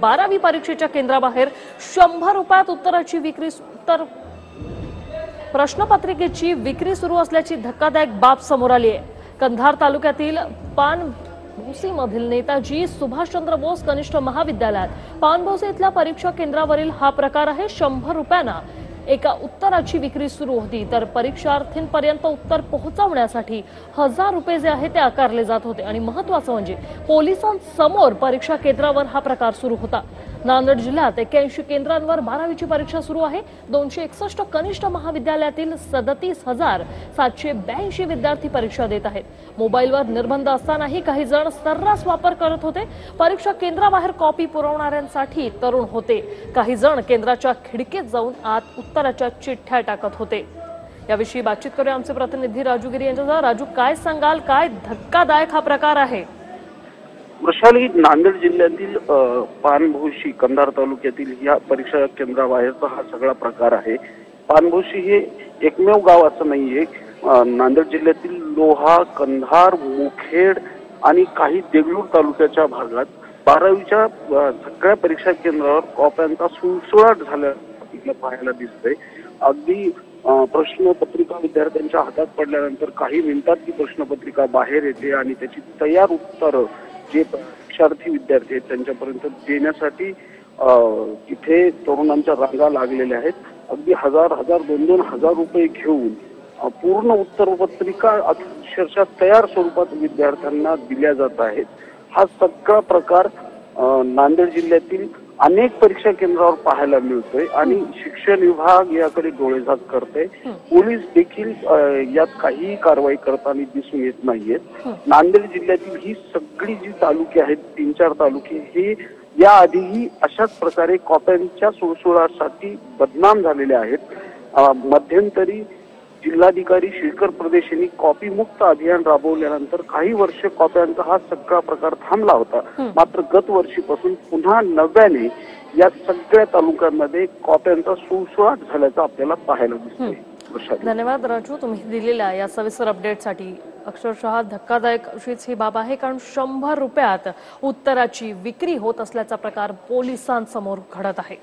बारावी परीक्षेच्या केंद्राबाहेर शंभर रुपयात उत्तराची विक्री उत्तर प्रश्नपत्रिकेची विक्री सुरू असल्याची धक्कादायक बाब समोर आली आहे. कंधार तालुक्यातील पान भोसीमधील नेताजी सुभाषचंद्र बोस कनिष्ठ महाविद्यालयात पानभोसे इथल्या परीक्षा केंद्रावरील हा प्रकार आहे. शंभर रुपयांना एका उत्तराची विक्री सुरू होती. तर परीक्षार्थींपर्यंत उत्तर पोहोचवण्यासाठी हजार रुपये जे आहे ते आकारले जात होते. आणि महत्वाचं म्हणजे पोलिसांसमोर परीक्षा केंद्रावर हा प्रकार सुरू होता. नांदेड जिल्ह्यात एक्क्याऐंशी केंद्रांवर बारावीची परीक्षा सुरू आहे. दोनशे एकसष्ट कनिष्ठ महाविद्यालयातील सदतीस हजार सातशे ब्याऐंशी विद्यार्थी परीक्षा देत आहेत. मोबाईलवर निर्बंध असतानाही काही जण सर्रास वापर करत होते. परीक्षा केंद्राबाहेर कॉपी पुरवणाऱ्यांसाठी तरुण होते. काही जण केंद्राच्या खिडकीत जाऊन आत उत्तराच्या चिठ्ठ्या टाकत होते. याविषयी बातचीत करूया आमचे प्रतिनिधी राजू गिरी यांच्यासह. राजू काय सांगाल? काय धक्कादायक हा प्रकार आहे? वृषाली नांदेड जिल्ह्यातील पानभोशी कंधार तालुक्यातील या परीक्षा केंद्राबाहेरचा हा सगळा प्रकार आहे. पानभोशी हे एकमेव गाव असं नाहीये. नांदेड जिल्ह्यातील लोहा कंधार मुखेड आणि काही देगलूर तालुक्याच्या भागात बारावीच्या सगळ्या परीक्षा केंद्रावर कॉप्यांचा सुळसुळाट झाला आपल्याला पाहायला दिसतंय. अगदी प्रश्नपत्रिका विद्यार्थ्यांच्या हातात पडल्यानंतर काही मिनिटात ती प्रश्नपत्रिका बाहेर येते आणि त्याची तयार उत्तरं जे शिक्षार्थी विद्यार्थी आहेत त्यांच्यापर्यंत देण्यासाठी तिथे तरुणांच्या रांगा लागलेल्या आहेत. अगदी हजार हजार दोन दोन हजार रुपये घेऊन पूर्ण उत्तरपत्रिका अक्षरशः तयार स्वरूपात विद्यार्थ्यांना दिल्या जात आहेत. हा सगळा प्रकार नांदेड जिल्ह्यातील अनेक परीक्षा केंद्रावर पाहायला मिळतोय आणि शिक्षण विभाग याकडे डोळेझाक करते पोलीस देखील यात काहीही कारवाई करताना दिसून येत नाहीयेत. नांदेड जिल्ह्यातील ही सगळी जी तालुके आहेत तीन चार तालुके हे याआधीही अशाच प्रकारे कॉप्यांच्या सुळसुळासाठी बदनाम झालेले आहेत. मध्यंतरी जिल्हाधिकारी श्रीकर प्रदेश यांनी कॉपी मुक्त अभियान राबवल्यानंतर काही वर्ष कॉप्यांचा हा सगळा प्रकार थांबला होता. मात्र गत वर्षीपासून पुन्हा नव्याने या सगळ्या तालुक्यांमध्ये कॉप्यांचा सुळसुळाट झाल्याचं आपल्याला पाहायला दिसतोय. धन्यवाद राजू तुम्ही दिलेल्या या सविस्तर अपडेटसाठी. अक्षरशः धक्कादायक अशीच ही बाब आहे कारण शंभर रुपयात उत्तराची विक्री होत असल्याचा प्रकार पोलिसांसमोर घडत आहे.